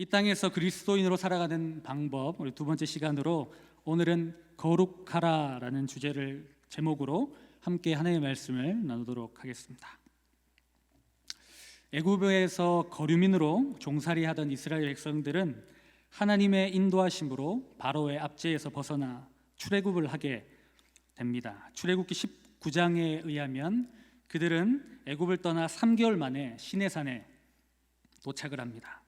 이 땅에서 그리스도인으로 살아가는 방법 우리 두 번째 시간으로 오늘은 거룩하라라는 주제를 제목으로 함께 하나님의 말씀을 나누도록 하겠습니다. 애굽에서 거류민으로 종살이하던 이스라엘 백성들은 하나님의 인도하심으로 바로의 압제에서 벗어나 출애굽을 하게 됩니다. 출애굽기 19장에 의하면 그들은 애굽을 떠나 3개월 만에 시내산에 도착을 합니다.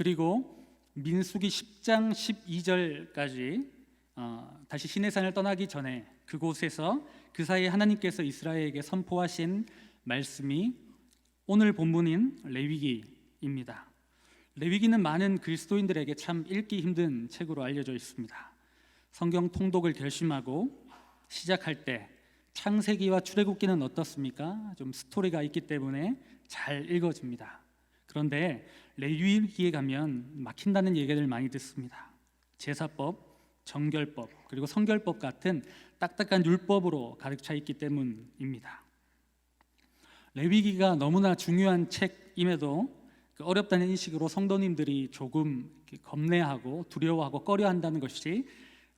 그리고 민수기 10장 12절까지 어, 다시 시내산을 떠나기 전에 그곳에서 그 사이에 하나님께서 이스라엘에게 선포하신 말씀이 오늘 본문인 레위기입니다. 레위기는 많은 그리스도인들에게 참 읽기 힘든 책으로 알려져 있습니다. 성경 통독을 결심하고 시작할 때 창세기와 출애굽기는 어떻습니까? 좀 스토리가 있기 때문에 잘 읽어집니다. 그런데 레위기에 가면 막힌다는 얘기를 많이 듣습니다. 제사법, 정결법, 그리고 성결법 같은 딱딱한 율법으로 가득 차 있기 때문입니다. 레위기가 너무나 중요한 책임에도 그 어렵다는 인식으로 성도님들이 조금 겁내하고 두려워하고 꺼려한다는 것이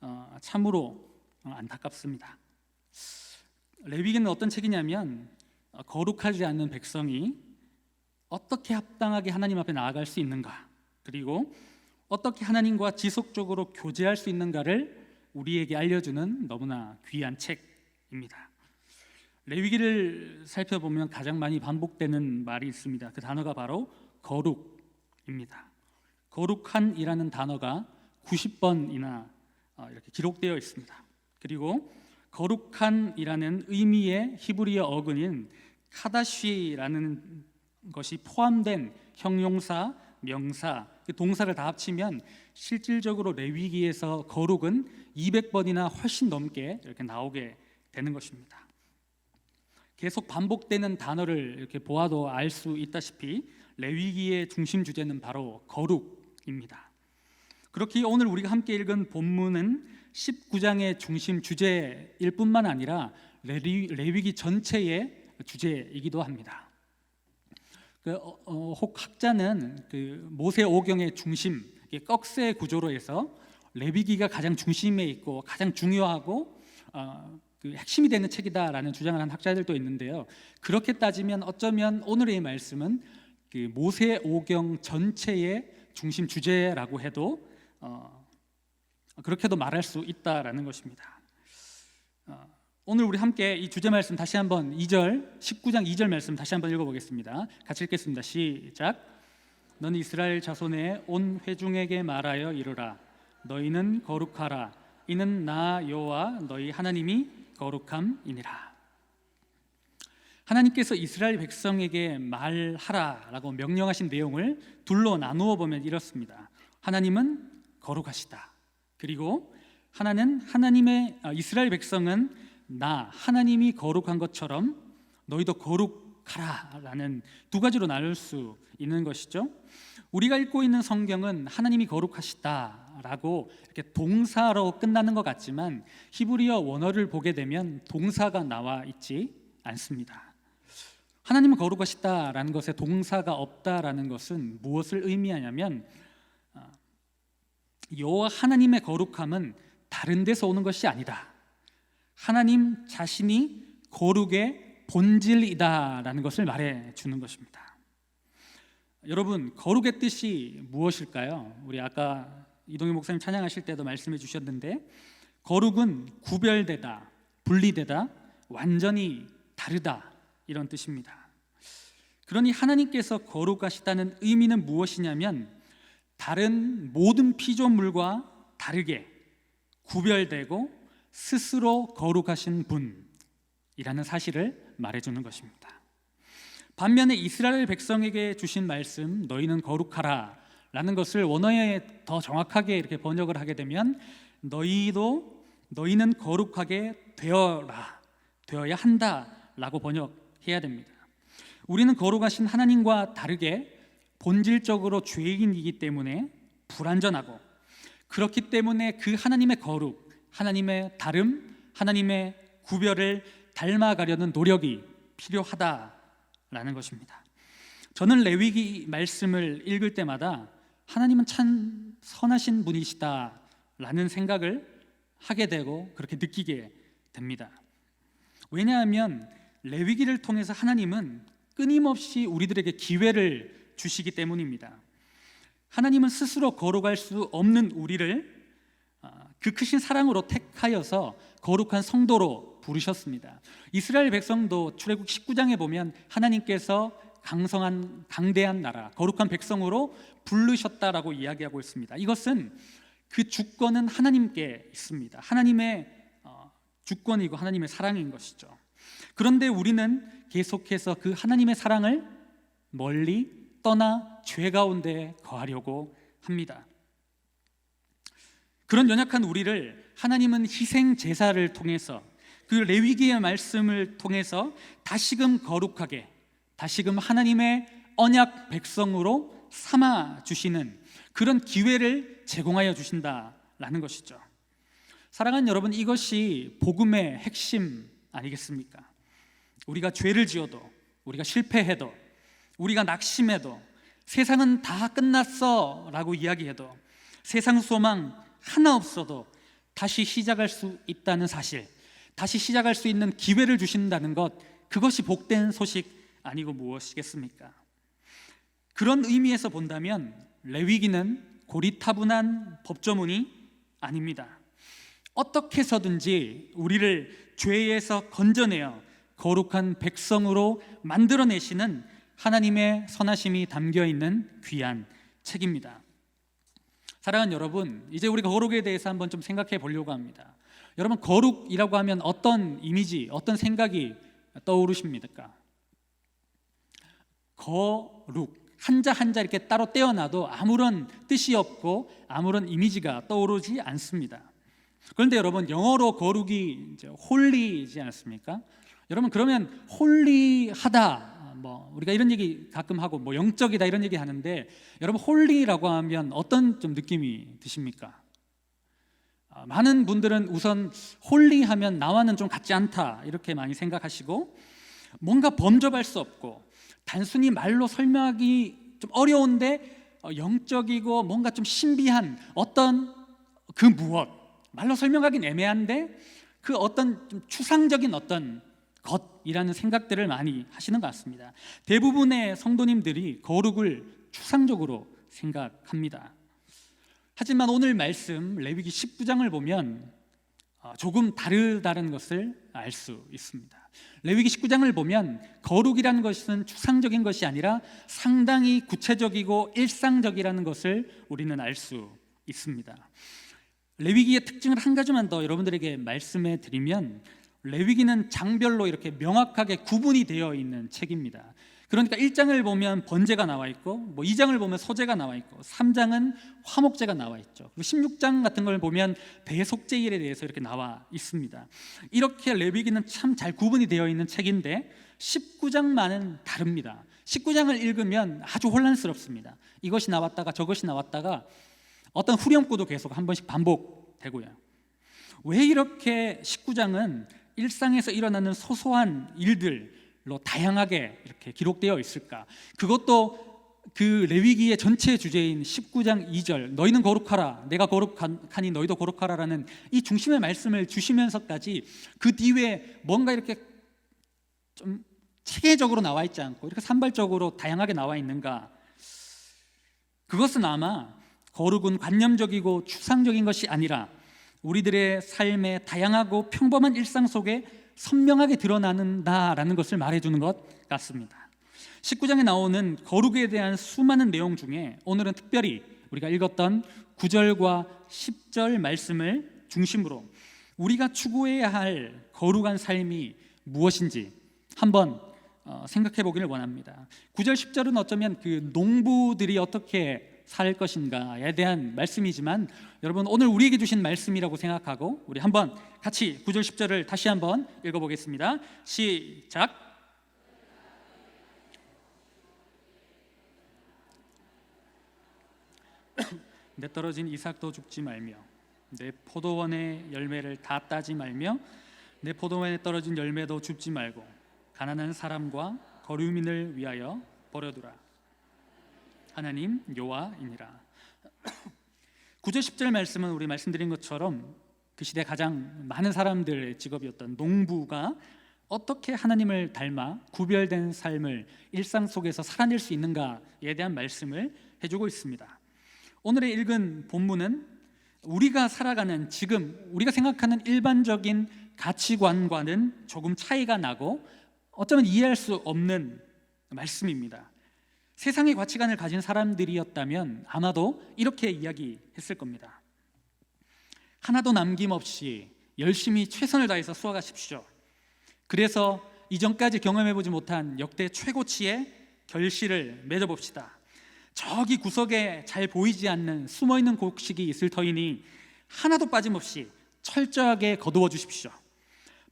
어, 참으로 어, 안타깝습니다. 레위기는 어떤 책이냐면 어, 거룩하지 않는 백성이 어떻게 합당하게 하나님 앞에 나아갈 수 있는가 그리고 어떻게 하나님과 지속적으로 교제할 수 있는가를 우리에게 알려주는 너무나 귀한 책입니다. 레위기를 살펴보면 가장 많이 반복되는 말이 있습니다. 그 단어가 바로 거룩입니다. 거룩한이라는 단어가 90번이나 어, 이렇게 기록되어 있습니다. 그리고 거룩한이라는 의미의 히브리어 어근인 카다쉬라는 것이 포함된 형용사, 명사, 그 동사를 다 합치면 실질적으로 레위기에서 거룩은 200번이나 훨씬 넘게 이렇게 나오게 되는 것입니다. 계속 반복되는 단어를 이렇게 보아도 알 수 있다시피 레위기의 중심 주제는 바로 거룩입니다. 그렇게 오늘 우리가 함께 읽은 본문은 19장의 중심 주제일 뿐만 아니라 레위, 레위기 전체의 주제이기도 합니다. 그, 어, 어, 혹 학자는 그 모세 오경의 중심 꺽쇠 구조로 해서 레위기가 가장 중심에 있고 가장 중요하고 어, 그 핵심이 되는 책이다라는 주장을 한 학자들도 있는데요. 그렇게 따지면 어쩌면 오늘의 말씀은 그 모세 오경 전체의 중심 주제라고 해도 어, 그렇게도 말할 수 있다라는 것입니다. 어, 오늘 우리 함께 이 주제 말씀 다시 한번 2절 19장 2절 말씀 다시 한번 읽어보겠습니다. 같이 읽겠습니다. 시작. 너는 이스라엘 자손의 온 회중에게 말하여 이르라. 너희는 거룩하라. 이는 나 여호와 너희 하나님이 거룩함이니라. 하나님께서 이스라엘 백성에게 말하라라고 명령하신 내용을 둘로 나누어 보면 이렇습니다. 하나님은 거룩하시다. 그리고 하나는 하나님의 아, 이스라엘 백성은 나 하나님이 거룩한 것처럼 너희도 거룩하라라는 두 가지로 나눌 수 있는 것이죠. 우리가 읽고 있는 성경은 하나님이 거룩하시다라고 이렇게 동사로 끝나는 것 같지만 히브리어 원어를 보게 되면 동사가 나와 있지 않습니다. 하나님은 거룩하시다라는 것에 동사가 없다라는 것은 무엇을 의미하냐면 어, 여호와 하나님의 거룩함은 다른 데서 오는 것이 아니다. 하나님 자신이 거룩의 본질이다라는 것을 말해 주는 것입니다. 여러분, 거룩의 뜻이 무엇일까요? 우리 아까 이동희 목사님 찬양하실 때도 말씀해 주셨는데 거룩은 구별되다, 분리되다, 완전히 다르다 이런 뜻입니다. 그러니 하나님께서 거룩하시다는 의미는 무엇이냐면 다른 모든 피조물과 다르게 구별되고 스스로 거룩하신 분이라는 사실을 말해주는 것입니다. 반면에 이스라엘 백성에게 주신 말씀 너희는 거룩하라 라는 것을 원어에 더 정확하게 이렇게 번역을 하게 되면 너희도 너희는 거룩하게 되어라 되어야 한다라고 번역해야 됩니다. 우리는 거룩하신 하나님과 다르게 본질적으로 죄인이기 때문에 불완전하고 그렇기 때문에 그 하나님의 거룩 하나님의 다름, 하나님의 구별을 닮아가려는 노력이 필요하다라는 것입니다. 저는 레위기 말씀을 읽을 때마다 하나님은 참 선하신 분이시다라는 생각을 하게 되고 그렇게 느끼게 됩니다. 왜냐하면 레위기를 통해서 하나님은 끊임없이 우리들에게 기회를 주시기 때문입니다. 하나님은 스스로 걸어갈 수 없는 우리를 아, 그 크신 사랑으로 택하여서 거룩한 성도로 부르셨습니다. 이스라엘 백성도 출애굽 19장에 보면 하나님께서 강성한 강대한 나라 거룩한 백성으로 부르셨다라고 이야기하고 있습니다. 이것은 그 주권은 하나님께 있습니다. 하나님의 어, 주권이고 하나님의 사랑인 것이죠. 그런데 우리는 계속해서 그 하나님의 사랑을 멀리 떠나 죄 가운데 거하려고 합니다. 그런 연약한 우리를 하나님은 희생 제사를 통해서 그 레위기의 말씀을 통해서 다시금 거룩하게 다시금 하나님의 언약 백성으로 삼아 주시는 그런 기회를 제공하여 주신다라는 것이죠. 사랑하는 여러분 이것이 복음의 핵심 아니겠습니까? 우리가 죄를 지어도 우리가 실패해도 우리가 낙심해도 세상은 다 끝났어라고 이야기해도 세상 소망 하나 없어도 다시 시작할 수 있다는 사실, 다시 시작할 수 있는 기회를 주신다는 것, 그것이 복된 소식 아니고 무엇이겠습니까? 그런 의미에서 본다면 레위기는 고리타분한 법조문이 아닙니다. 어떻게 해서든지 우리를 죄에서 건져내어 거룩한 백성으로 만들어내시는 하나님의 선하심이 담겨 있는 귀한 책입니다. 사랑하는 여러분, 이제 우리가 거룩에 대해서 한번 좀 생각해 보려고 합니다. 여러분, 거룩이라고 하면 어떤 이미지, 어떤 생각이 떠오르십니까? 거룩. 한자 한자 이렇게 따로 떼어놔도 아무런 뜻이 없고 아무런 이미지가 떠오르지 않습니다. 그런데 여러분 영어로 거룩이 이제 홀리지 않습니까? 여러분 그러면 홀리하다 뭐 우리가 이런 얘기 가끔 하고 뭐 영적이다 이런 얘기 하는데 여러분 홀리라고 하면 어떤 좀 느낌이 드십니까? 아, 많은 분들은 우선 홀리 하면 나와는 좀 같지 않다 이렇게 많이 생각하시고 뭔가 범접할 수 없고 단순히 말로 설명하기 좀 어려운데 어, 영적이고 뭔가 좀 신비한 어떤 그 무엇 말로 설명하기는 애매한데 그 어떤 좀 추상적인 어떤 것이라는 생각들을 많이 하시는 것 같습니다. 대부분의 성도님들이 거룩을 추상적으로 생각합니다. 하지만 오늘 말씀 레위기 19장을 보면 어, 조금 다르다는 것을 알 수 있습니다. 레위기 19장을 보면 거룩이라는 것은 추상적인 것이 아니라 상당히 구체적이고 일상적이라는 것을 우리는 알 수 있습니다. 레위기의 특징을 한 가지만 더 여러분들에게 말씀해 드리면 레위기는 장별로 이렇게 명확하게 구분이 되어 있는 책입니다. 그러니까 1장을 보면 번제가 나와 있고 뭐 2장을 보면 소제가 나와 있고 3장은 화목제가 나와 있죠. 그리고 16장 같은 걸 보면 대속제일에 대해서 이렇게 나와 있습니다. 이렇게 레위기는 참 잘 구분이 되어 있는 책인데 19장만은 다릅니다. 19장을 읽으면 아주 혼란스럽습니다. 이것이 나왔다가 저것이 나왔다가 어떤 후렴구도 계속 한 번씩 반복되고요. 왜 이렇게 19장은 일상에서 일어나는 소소한 일들 로 다양하게 이렇게 기록되어 있을까? 그것도 그 레위기의 전체 주제인 19장 2절 너희는 거룩하라 내가 거룩하니 너희도 거룩하라라는 이 중심의 말씀을 주시면서까지 그 뒤에 뭔가 이렇게 좀 체계적으로 나와 있지 않고 이렇게 산발적으로 다양하게 나와 있는가? 그것은 아마 거룩은 관념적이고 추상적인 것이 아니라 우리들의 삶의 다양하고 평범한 일상 속에 선명하게 드러나는다라는 것을 말해주는 것 같습니다. 19장에 나오는 거룩에 대한 수많은 내용 중에 오늘은 특별히 우리가 읽었던 9절과 10절 말씀을 중심으로 우리가 추구해야 할 거룩한 삶이 무엇인지 한번 어, 생각해 보기를 원합니다. 9절 10절은 어쩌면 그 농부들이 어떻게 살 것인가에 대한 말씀이지만 여러분 오늘 우리에게 주신 말씀이라고 생각하고 우리 한번 같이 9절 10절을 다시 한번 읽어보겠습니다. 시작. 내 떨어진 이삭도 죽지 말며 내 포도원의 열매를 다 따지 말며 내 포도원에 떨어진 열매도 줍지 말고 가난한 사람과 거류민을 위하여 버려두라. 하나님 여호와이니라. 9절 10절 말씀은 우리 말씀드린 것처럼 그 시대 가장 많은 사람들의 직업이었던 농부가 어떻게 하나님을 닮아 구별된 삶을 일상 속에서 살아낼 수 있는가에 대한 말씀을 해주고 있습니다. 오늘의 읽은 본문은 우리가 살아가는 지금 우리가 생각하는 일반적인 가치관과는 조금 차이가 나고 어쩌면 이해할 수 없는 말씀입니다. 세상의 가치관을 가진 사람들이었다면 아마도 이렇게 이야기했을 겁니다. 하나도 남김없이 열심히 최선을 다해서 수확하십시오. 그래서 이전까지 경험해보지 못한 역대 최고치의 결실을 맺어봅시다. 저기 구석에 잘 보이지 않는 숨어있는 곡식이 있을 터이니 하나도 빠짐없이 철저하게 거두어 주십시오.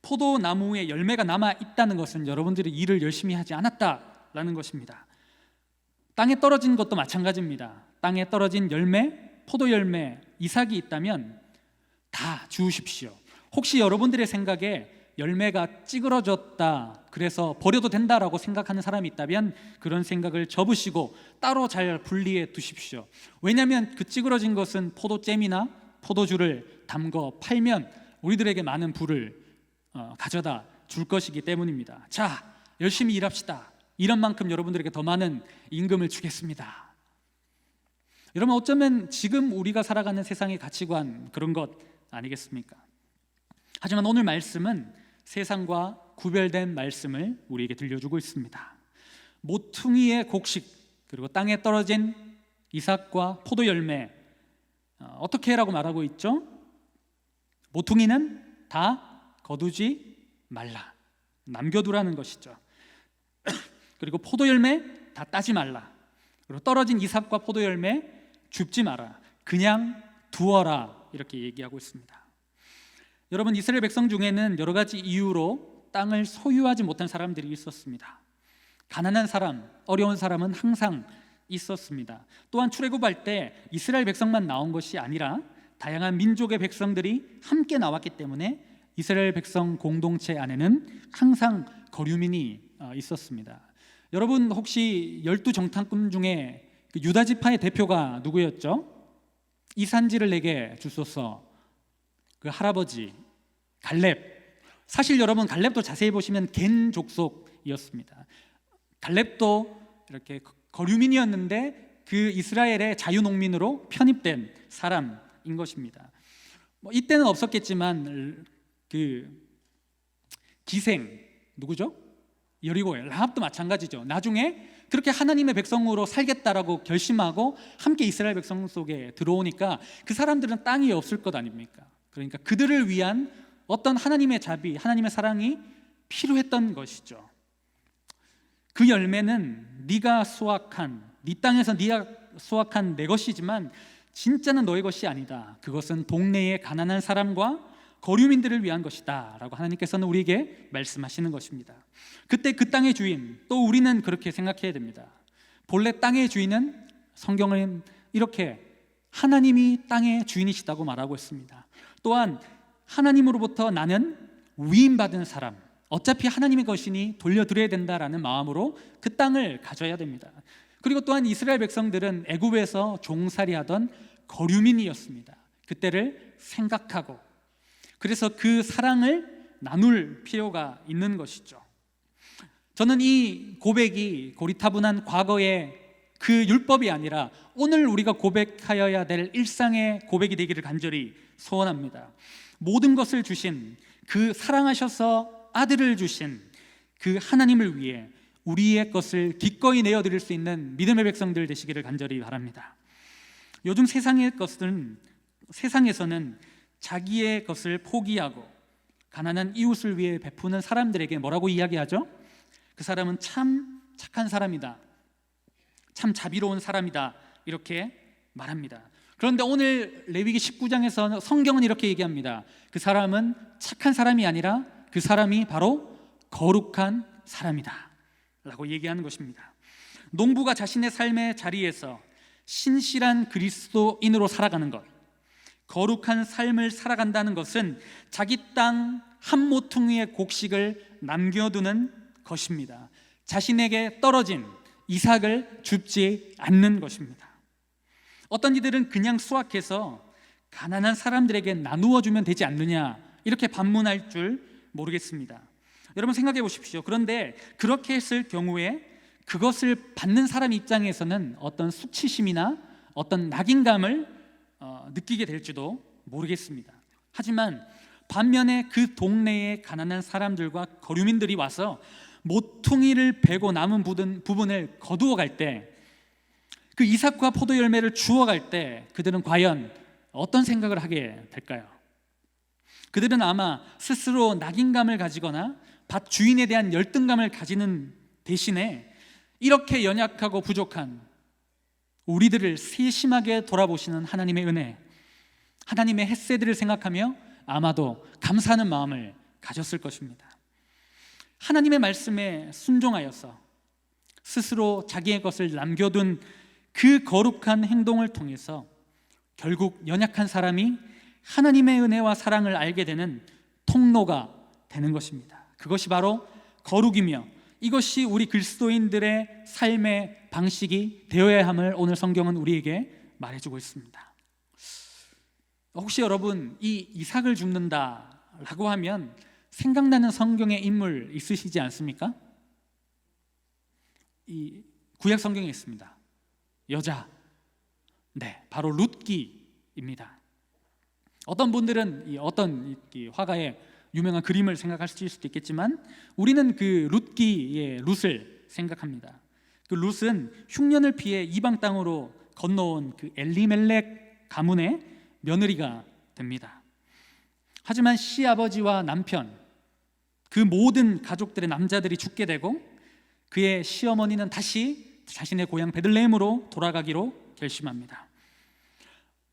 포도나무에 열매가 남아 있다는 것은 여러분들이 일을 열심히 하지 않았다라는 것입니다. 땅에 떨어진 것도 마찬가지입니다. 땅에 떨어진 열매, 포도 열매, 이삭이 있다면 다 주우십시오. 혹시 여러분들의 생각에 열매가 찌그러졌다, 그래서 버려도 된다라고 생각하는 사람이 있다면 그런 생각을 접으시고 따로 잘 분리해 두십시오. 왜냐하면 그 찌그러진 것은 포도잼이나 포도주를 담궈 팔면 우리들에게 많은 부를 어, 가져다 줄 것이기 때문입니다. 자, 열심히 일합시다. 이런 만큼 여러분들에게 더 많은 임금을 주겠습니다. 여러분 어쩌면 지금 우리가 살아가는 세상의 가치관 그런 것 아니겠습니까? 하지만 오늘 말씀은 세상과 구별된 말씀을 우리에게 들려주고 있습니다. 모퉁이의 곡식 그리고 땅에 떨어진 이삭과 포도 열매 어, 어떻게 해라고 말하고 있죠? 모퉁이는 다 거두지 말라. 남겨두라는 것이죠. 그리고 포도 열매 다 따지 말라. 그리고 떨어진 이삭과 포도 열매 줍지 마라. 그냥 두어라. 이렇게 얘기하고 있습니다. 여러분 이스라엘 백성 중에는 여러 가지 이유로 땅을 소유하지 못한 사람들이 있었습니다. 가난한 사람, 어려운 사람은 항상 있었습니다. 또한 출애굽할 때 이스라엘 백성만 나온 것이 아니라 다양한 민족의 백성들이 함께 나왔기 때문에 이스라엘 백성 공동체 안에는 항상 거류민이 어, 있었습니다. 여러분 혹시 열두 정탐꾼 중에 그 유다 지파의 대표가 누구였죠? 이 산지를 내게 주소서. 그 할아버지 갈렙. 사실 여러분 갈렙도 자세히 보시면 겐 족속이었습니다. 갈렙도 이렇게 거류민이었는데 그 이스라엘의 자유농민으로 편입된 사람인 것입니다. 뭐 이때는 없었겠지만 그 기생 누구죠? 여리고의 라합도 마찬가지죠. 나중에 그렇게 하나님의 백성으로 살겠다라고 결심하고 함께 이스라엘 백성 속에 들어오니까 그 사람들은 땅이 없을 것 아닙니까? 그러니까 그들을 위한 어떤 하나님의 자비, 하나님의 사랑이 필요했던 것이죠. 그 열매는 네가 수확한 네 땅에서 네가 수확한 내 것이지만 진짜는 너의 것이 아니다. 그것은 동네의 가난한 사람과 거류민들을 위한 것이다라고 하나님께서는 우리에게 말씀하시는 것입니다. 그때 그 땅의 주인 또 우리는 그렇게 생각해야 됩니다. 본래 땅의 주인은 성경은 이렇게 하나님이 땅의 주인이시다고 말하고 있습니다. 또한 하나님으로부터 나는 위임받은 사람, 어차피 하나님의 것이니 돌려드려야 된다라는 마음으로 그 땅을 가져야 됩니다. 그리고 또한 이스라엘 백성들은 애굽에서 종살이하던 거류민이었습니다. 그때를 생각하고 그래서 그 사랑을 나눌 필요가 있는 것이죠. 저는 이 고백이 고리타분한 과거의 그 율법이 아니라 오늘 우리가 고백하여야 될 일상의 고백이 되기를 간절히 소원합니다. 모든 것을 주신 그 사랑하셔서 아들을 주신 그 하나님을 위해 우리의 것을 기꺼이 내어 드릴 수 있는 믿음의 백성들 되시기를 간절히 바랍니다. 요즘 세상의 것은 세상에서는 자기의 것을 포기하고 가난한 이웃을 위해 베푸는 사람들에게 뭐라고 이야기하죠? 그 사람은 참 착한 사람이다. 참 자비로운 사람이다. 이렇게 말합니다. 그런데 오늘 레위기 19장에서 성경은 이렇게 얘기합니다. 그 사람은 착한 사람이 아니라 그 사람이 바로 거룩한 사람이다. 라고 얘기하는 것입니다. 농부가 자신의 삶의 자리에서 신실한 그리스도인으로 살아가는 것. 거룩한 삶을 살아간다는 것은 자기 땅 한 모퉁이의 곡식을 남겨두는 것입니다. 자신에게 떨어진 이삭을 줍지 않는 것입니다. 어떤 이들은 그냥 수확해서 가난한 사람들에게 나누어 주면 되지 않느냐 이렇게 반문할 줄 모르겠습니다. 여러분 생각해 보십시오. 그런데 그렇게 했을 경우에 그것을 받는 사람 입장에서는 어떤 수치심이나 어떤 낙인감을 어, 느끼게 될지도 모르겠습니다. 하지만 반면에 그 동네의 가난한 사람들과 거류민들이 와서 모퉁이를 베고 남은 부분, 부분을 거두어 갈 때 그 이삭과 포도 열매를 주워 갈 때 그들은 과연 어떤 생각을 하게 될까요? 그들은 아마 스스로 낙인감을 가지거나 밭 주인에 대한 열등감을 가지는 대신에 이렇게 연약하고 부족한 우리들을 세심하게 돌아보시는 하나님의 은혜, 하나님의 햇새들을 생각하며 아마도 감사하는 마음을 가졌을 것입니다. 하나님의 말씀에 순종하여서 스스로 자기의 것을 남겨둔 그 거룩한 행동을 통해서 결국 연약한 사람이 하나님의 은혜와 사랑을 알게 되는 통로가 되는 것입니다. 그것이 바로 거룩이며 이것이 우리 그리스도인들의 삶의 방식이 되어야 함을 오늘 성경은 우리에게 말해주고 있습니다. 혹시 여러분 이 이삭을 줍는다라고 하면 생각나는 성경의 인물 있으시지 않습니까? 이 구약 성경에 있습니다. 여자, 네, 바로 룻기입니다. 어떤 분들은 이 어떤 이 화가의 유명한 그림을 생각하실 수도 있겠지만 우리는 그 룻기의 룻을 생각합니다. 그 룻은 흉년을 피해 이방 땅으로 건너온 그 엘리멜렉 가문의 며느리가 됩니다. 하지만 시아버지와 남편 그 모든 가족들의 남자들이 죽게 되고 그의 시어머니는 다시 자신의 고향 베들레헴으로 돌아가기로 결심합니다.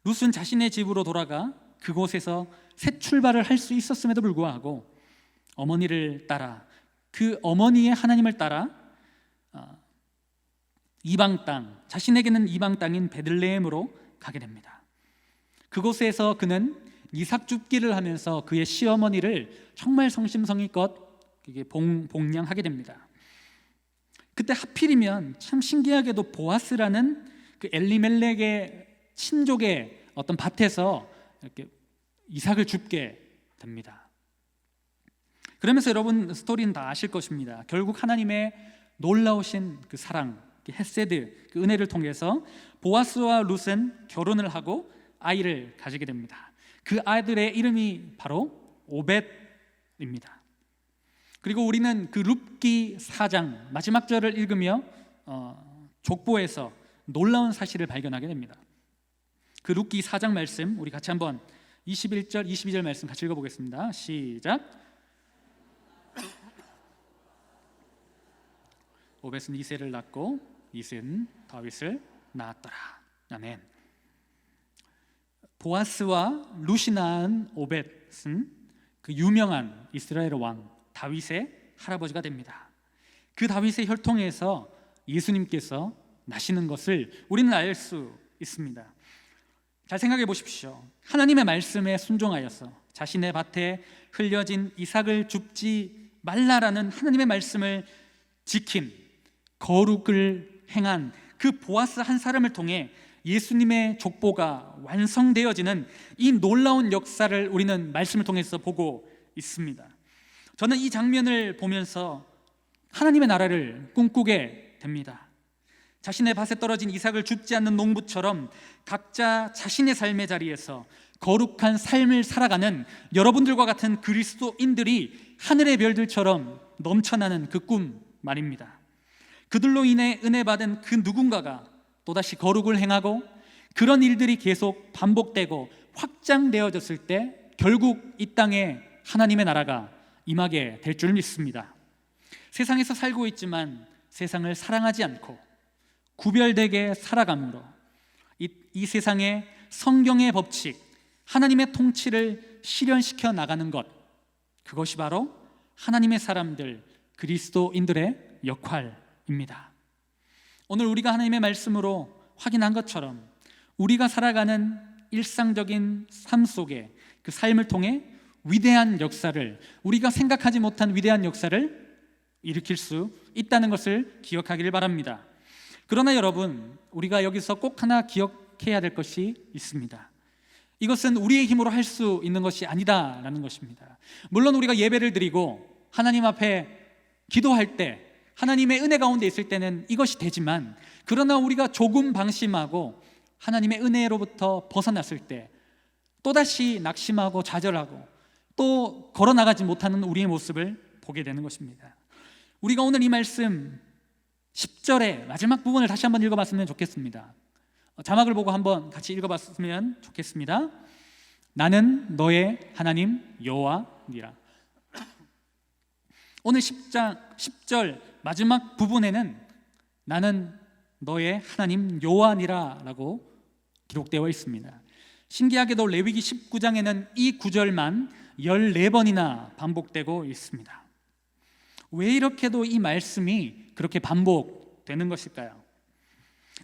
룻은 자신의 집으로 돌아가 그곳에서 새 출발을 할 수 있었음에도 불구하고 어머니를 따라 그 어머니의 하나님을 따라 어, 이방 땅 자신에게는 이방 땅인 베들레헴으로 가게 됩니다. 그곳에서 그는 이삭 줍기를 하면서 그의 시어머니를 정말 성심성의껏 봉, 봉양하게 됩니다. 그때 하필이면 참 신기하게도 보아스라는 그 엘리멜렉의 친족의 어떤 밭에서 이렇게 이삭을 줍게 됩니다. 그러면서 여러분 스토리는 다 아실 것입니다. 결국 하나님의 놀라우신 그 사랑, 그 헤세드, 그 은혜를 통해서 보아스와 룻은 결혼을 하고 아이를 가지게 됩니다. 그 아들의 이름이 바로 오벳입니다. 그리고 우리는 그 룻기 4장 마지막 절을 읽으며 어, 족보에서 놀라운 사실을 발견하게 됩니다. 그 룻기 4장 말씀 우리 같이 한번 21절 22절 말씀 같이 읽어보겠습니다. 시작. 오벳은 이세를 낳고 이세는 다윗을 낳았더라. 아멘. 보아스와 루시 낳은 오벳은 그 유명한 이스라엘 왕 다윗의 할아버지가 됩니다. 그 다윗의 혈통에서 예수님께서 나시는 것을 우리는 알 수 있습니다. 잘 생각해 보십시오. 하나님의 말씀에 순종하여서 자신의 밭에 흘려진 이삭을 줍지 말라라는 하나님의 말씀을 지킨 거룩을 행한 그 보아스 한 사람을 통해 예수님의 족보가 완성되어지는 이 놀라운 역사를 우리는 말씀을 통해서 보고 있습니다. 저는 이 장면을 보면서 하나님의 나라를 꿈꾸게 됩니다. 자신의 밭에 떨어진 이삭을 줍지 않는 농부처럼 각자 자신의 삶의 자리에서 거룩한 삶을 살아가는 여러분들과 같은 그리스도인들이 하늘의 별들처럼 넘쳐나는 그 꿈 말입니다. 그들로 인해 은혜 받은 그 누군가가 또다시 거룩을 행하고 그런 일들이 계속 반복되고 확장되어졌을 때 결국 이 땅에 하나님의 나라가 임하게 될 줄 믿습니다. 세상에서 살고 있지만 세상을 사랑하지 않고 구별되게 살아감으로 이, 이 세상의 성경의 법칙, 하나님의 통치를 실현시켜 나가는 것, 그것이 바로 하나님의 사람들, 그리스도인들의 역할입니다. 오늘 우리가 하나님의 말씀으로 확인한 것처럼 우리가 살아가는 일상적인 삶 속에 그 삶을 통해 위대한 역사를 우리가 생각하지 못한 위대한 역사를 일으킬 수 있다는 것을 기억하기를 바랍니다. 그러나 여러분, 우리가 여기서 꼭 하나 기억 기억해야 될 것이 있습니다. 이것은 우리의 힘으로 할 수 있는 것이 아니다라는 것입니다. 물론 우리가 예배를 드리고 하나님 앞에 기도할 때 하나님의 은혜 가운데 있을 때는 이것이 되지만 그러나 우리가 조금 방심하고 하나님의 은혜로부터 벗어났을 때 또다시 낙심하고 좌절하고 또 걸어 나가지 못하는 우리의 모습을 보게 되는 것입니다. 우리가 오늘 이 말씀 10절의 마지막 부분을 다시 한번 읽어봤으면 좋겠습니다. 어, 자막을 보고 한번 같이 읽어봤으면 좋겠습니다. 나는 너의 하나님 여호와니라. 오늘 10장 10절 마지막 부분에는 나는 너의 하나님 여호와니라라고 기록되어 있습니다. 신기하게도 레위기 19장에는 이 구절만 14번이나 반복되고 있습니다. 왜 이렇게도 이 말씀이 그렇게 반복되는 것일까요?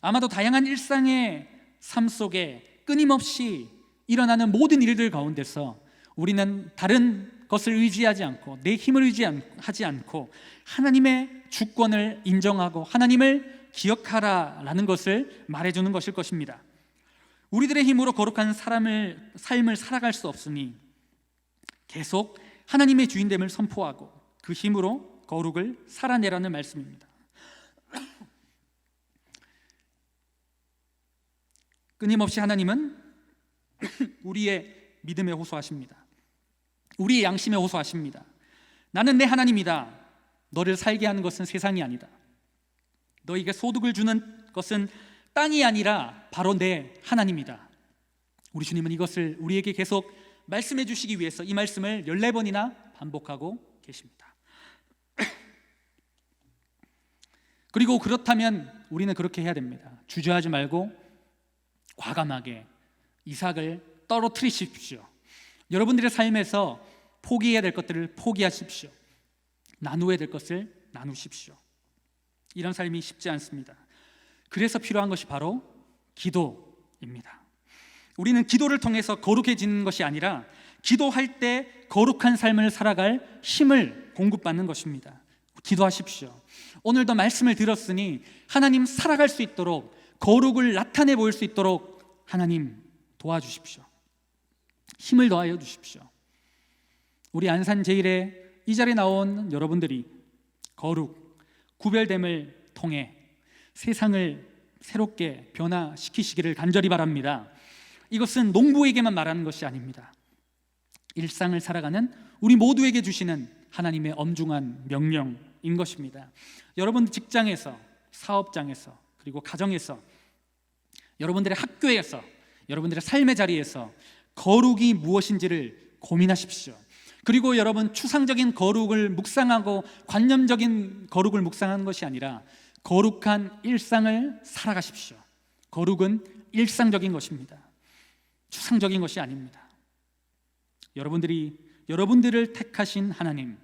아마도 다양한 일상의 삶 속에 끊임없이 일어나는 모든 일들 가운데서 우리는 다른 것을 의지하지 않고 내 힘을 의지하지 않고 하나님의 주권을 인정하고 하나님을 기억하라라는 것을 말해주는 것일 것입니다. 우리들의 힘으로 거룩한 사람을 삶을 살아갈 수 없으니 계속 하나님의 주인됨을 선포하고 그 힘으로 거룩을 살아내라는 말씀입니다. 끊임없이 하나님은 우리의 믿음에 호소하십니다. 우리의 양심에 호소하십니다. 나는 내 하나님이다. 너를 살게 하는 것은 세상이 아니다. 너에게 소득을 주는 것은 땅이 아니라 바로 내 하나님이다. 우리 주님은 이것을 우리에게 계속 말씀해 주시기 위해서 이 말씀을 14번이나 반복하고 계십니다. 그리고 그렇다면 우리는 그렇게 해야 됩니다. 주저하지 말고 과감하게 이삭을 떨어뜨리십시오. 여러분들의 삶에서 포기해야 될 것들을 포기하십시오. 나누어야 될 것을 나누십시오. 이런 삶이 쉽지 않습니다. 그래서 필요한 것이 바로 기도입니다. 우리는 기도를 통해서 거룩해지는 것이 아니라 기도할 때 거룩한 삶을 살아갈 힘을 공급받는 것입니다. 기도하십시오. 오늘도 말씀을 들었으니 하나님 살아갈 수 있도록 거룩을 나타내 보일 수 있도록 하나님 도와주십시오. 힘을 더하여 주십시오. 우리 안산 제일의 이 자리에 나온 여러분들이 거룩, 구별됨을 통해 세상을 새롭게 변화시키시기를 간절히 바랍니다. 이것은 농부에게만 말하는 것이 아닙니다. 일상을 살아가는 우리 모두에게 주시는 하나님의 엄중한 명령 인 것입니다. 여러분 직장에서, 사업장에서, 그리고 가정에서, 여러분들의 학교에서, 여러분들의 삶의 자리에서 거룩이 무엇인지를 고민하십시오. 그리고 여러분 추상적인 거룩을 묵상하고 관념적인 거룩을 묵상하는 것이 아니라 거룩한 일상을 살아가십시오. 거룩은 일상적인 것입니다. 추상적인 것이 아닙니다. 여러분들이 여러분들을 택하신 하나님,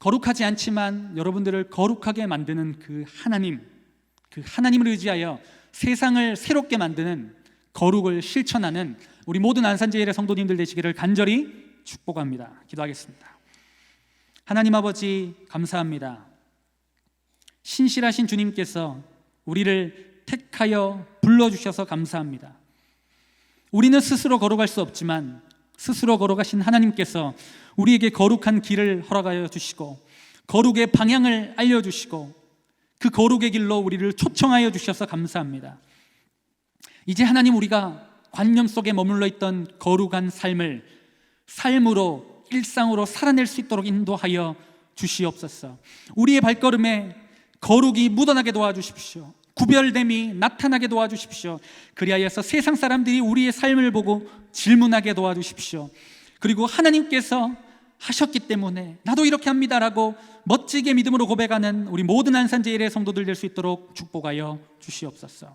거룩하지 않지만 여러분들을 거룩하게 만드는 그 하나님, 그 하나님을 의지하여 세상을 새롭게 만드는 거룩을 실천하는 우리 모든 안산제일의 성도님들 되시기를 간절히 축복합니다. 기도하겠습니다. 하나님 아버지 감사합니다. 신실하신 주님께서 우리를 택하여 불러주셔서 감사합니다. 우리는 스스로 걸어갈 수 없지만 스스로 걸어가신 하나님께서 우리에게 거룩한 길을 허락하여 주시고 거룩의 방향을 알려주시고 그 거룩의 길로 우리를 초청하여 주셔서 감사합니다. 이제 하나님 우리가 관념 속에 머물러 있던 거룩한 삶을 삶으로 일상으로 살아낼 수 있도록 인도하여 주시옵소서. 우리의 발걸음에 거룩이 묻어나게 도와주십시오. 구별됨이 나타나게 도와주십시오. 그리하여서 세상 사람들이 우리의 삶을 보고 질문하게 도와주십시오. 그리고 하나님께서 하셨기 때문에 나도 이렇게 합니다라고 멋지게 믿음으로 고백하는 우리 모든 안산제일의 성도들 될 수 있도록 축복하여 주시옵소서.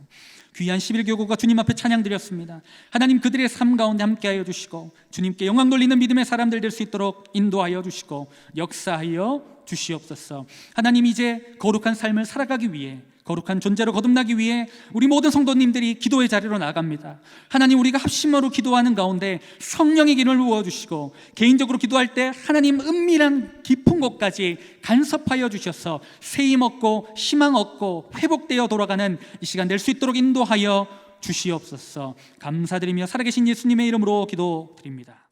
귀한 11교구가 주님 앞에 찬양 드렸습니다. 하나님 그들의 삶 가운데 함께하여 주시고 주님께 영광 돌리는 믿음의 사람들 될 수 있도록 인도하여 주시고 역사하여 주시옵소서. 하나님 이제 거룩한 삶을 살아가기 위해 거룩한 존재로 거듭나기 위해 우리 모든 성도님들이 기도의 자리로 나갑니다. 하나님 우리가 합심으로 기도하는 가운데 성령의 기름을 부어 주시고 개인적으로 기도할 때 하나님 은밀한 깊은 곳까지 간섭하여 주셔서 세임 얻고 희망 얻고 회복되어 돌아가는 이 시간 될 수 있도록 인도하여 주시옵소서. 감사드리며 살아계신 예수님의 이름으로 기도드립니다.